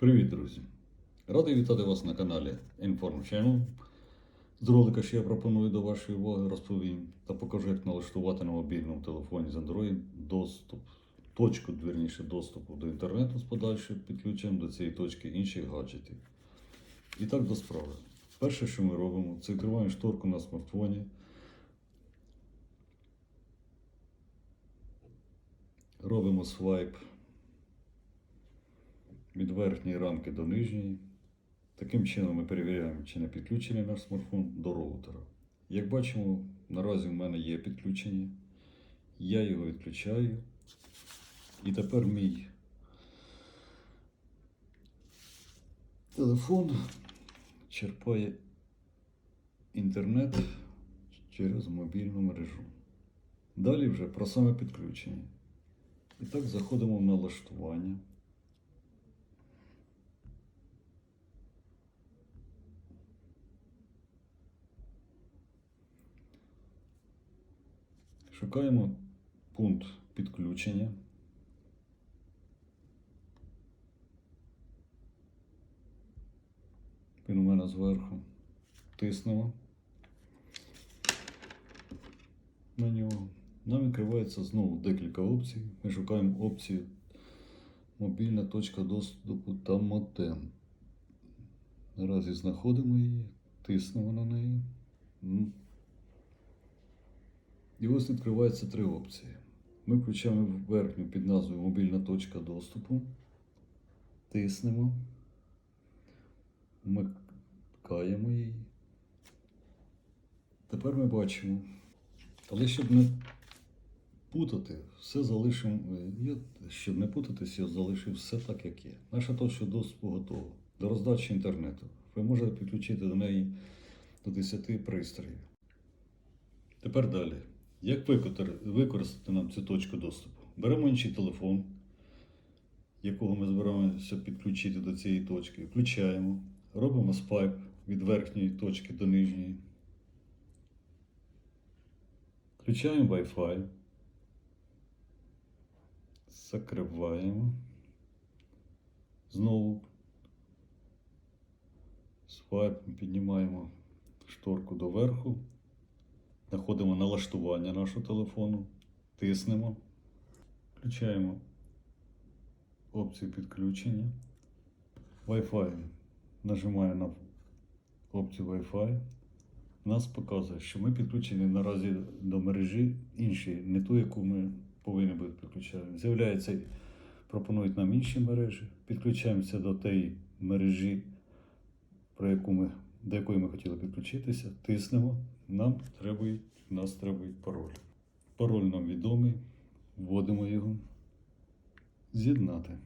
Привіт, друзі! Радий вітати вас на каналі Inform Channel. З ролика, що я пропоную до вашої уваги, розповім та покажу, як налаштувати на мобільному телефоні з Android доступ, точку, вірніше, доступу до інтернету з подальшим підключенням до цієї точки інших гаджетів. І так до справи. Перше, що ми робимо, це відкриваємо шторку на смартфоні. Робимо свайп від верхньої рамки до нижньої. Таким чином ми перевіряємо, чи не підключений наш смартфон до роутера. Як бачимо, наразі в мене є підключення. Я його відключаю. І тепер мій телефон черпає інтернет через мобільну мережу. Далі вже про саме підключення. І так заходимо в налаштування. Шукаємо пункт підключення. Він у мене зверху. Тиснемо на нього. Нам відкривається знову декілька опцій. Ми шукаємо опцію мобільна точка доступу та модем. Наразі знаходимо її, тиснемо на неї. І ось відкриваються три опції. Ми включаємо верхню під назвою Мобільна точка доступу. Тиснемо. Вмикаємо її. Тепер ми бачимо. Але щоб не путати, все залишимо. Я, щоб не путатись, я залишив все так, як є. Наша точка доступу готова. До роздачі інтернету. Ви можете підключити до неї до 10 пристроїв. Тепер далі. Як використати нам цю точку доступу? Беремо інший телефон, якого ми збираємося підключити до цієї точки. Включаємо, робимо спайп від верхньої точки до нижньої. Включаємо Wi-Fi. Закриваємо. Знову свайпом піднімаємо шторку доверху. Знаходимо налаштування нашого телефону, тиснемо, включаємо опцію підключення. Wi-Fi. Нажимаємо на опцію Wi-Fi. Нас показує, що ми підключені наразі до мережі іншої, не ту, яку ми повинні бути підключені. З'являється, пропонують нам інші мережі. Підключаємося до тієї мережі, про яку ми, до якої ми хотіли підключитися, тиснемо, нам требують, нас требують пароль. Пароль нам відомий, вводимо його. З'єднати.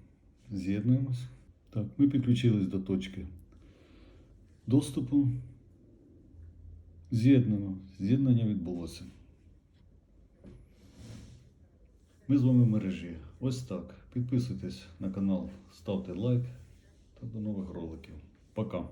З'єднуємось. Так, ми підключились до точки доступу. З'єднано. З'єднання відбулося. Ми з вами в мережі. Ось так. Підписуйтесь на канал, ставте лайк та до нових роликів. Пока.